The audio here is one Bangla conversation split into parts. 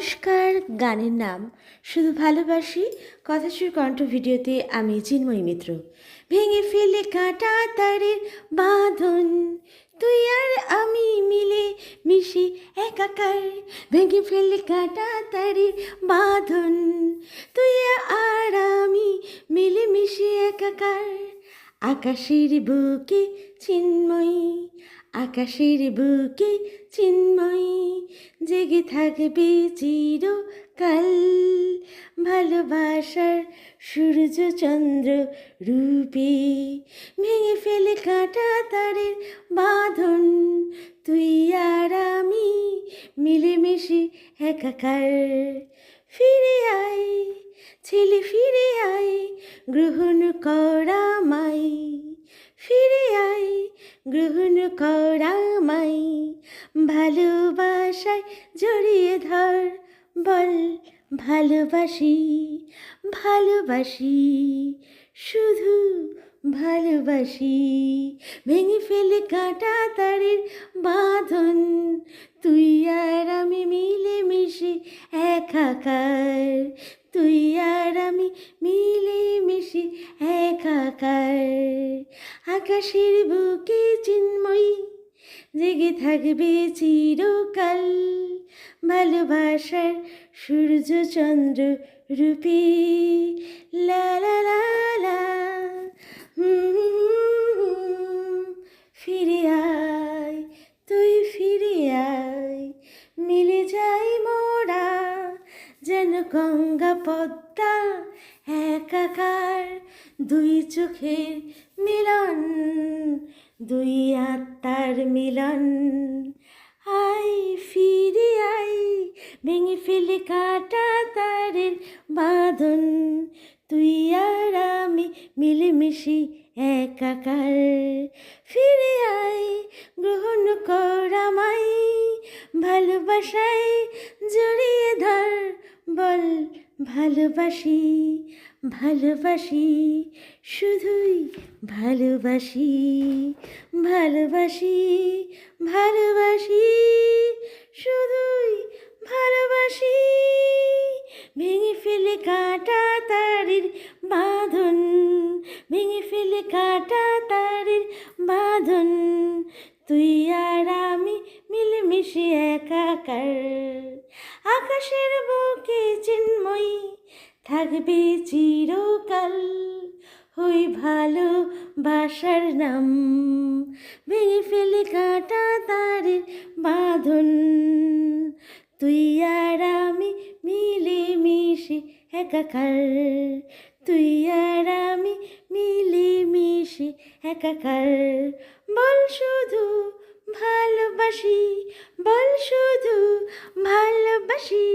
নমস্কার, গানের নাম শুধু ভালোবাসি কথা কথাসুর কণ্ঠ ভিডিওতে আমি চিন্ময়ী মিত্র। ভেঙে ফেলে কাটা তারের বাঁধন, তুই আর আমি মিলে মিশে একাকার। ভেঙে ফেলে কাটা তারের বাঁধন, তুই আর আমি মিলে মিশে একাকার। আকাশের বুকে চিন্ময়ী আকাশের বুকে চিন্ময়ী জেগে থাকবে চিরকাল। ভালোবাসার সূর্য চন্দ্র রূপে ভেঙে ফেলে কাটা তারের বাঁধন। তুই আর আমি মিলেমিশে একাকার। ফিরে আয়, ছেলে, ফিরে আয়, গ্রহণ করা মাই। ফিরে গ্রহণ করা মাই। ভালোবাসায় জড়িয়ে ধর, বল ভালোবাসি ভালোবাসি, শুধু ভালোবাসি। ভেঙে ফেলে কাটা তারের বাঁধন, তুই আর আমি মিলে মিশে একাকার। তুই আর আমি মিলে আকাশের বুকে চিন্ময়ী, জেগে থাকবে চিরকাল। ভালোবাসার সূর্য চন্দ্র রূপে। লা ফিরে আয়, তুই ফিরে আয়। মিলে যাই মোরা, যেন গঙ্গা পদ্মা একাকার। দুই চোখের মিলন, দুই আত্মার মিলন। আই ফিরে আই ভেঙে ফেলে কাটা তারের বাঁধন। তুই আর আমি মিলেমিশি একাকার। ফিরে আই গ্রহণ কর আমায়, ভালোবাসায় জড়িয়ে ধর বল ভালোবাসি ভালোবাসি, শুধুই ভালোবাসি ভালোবাসি ভালোবাসি, শুধুই ভালোবাসি। ভেঙে ফেলে কাটা তারির বাঁধন, ভেঙে ফেলে কাটা তারির বাঁধন, তুই আর আমি মিলেমিশে একাকার। আকাশের বুকে চিন্ময়ী থাকবে চিরকাল। হই ভালো বাসার নাম ভেঙে ফেলে কাটা তারের বাঁধন। তুই আর আমি মিলে মিশে একাকার। তুই আর আমি মিলে মিশে একাকার। বল শুধু ভালোবাসি বল শুধু ভালোবাসি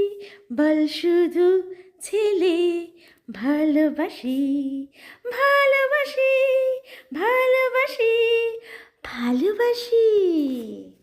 বল শুধু ছেলে ভালোবাসি ভালোবাসি ভালোবাসি ভালোবাসি।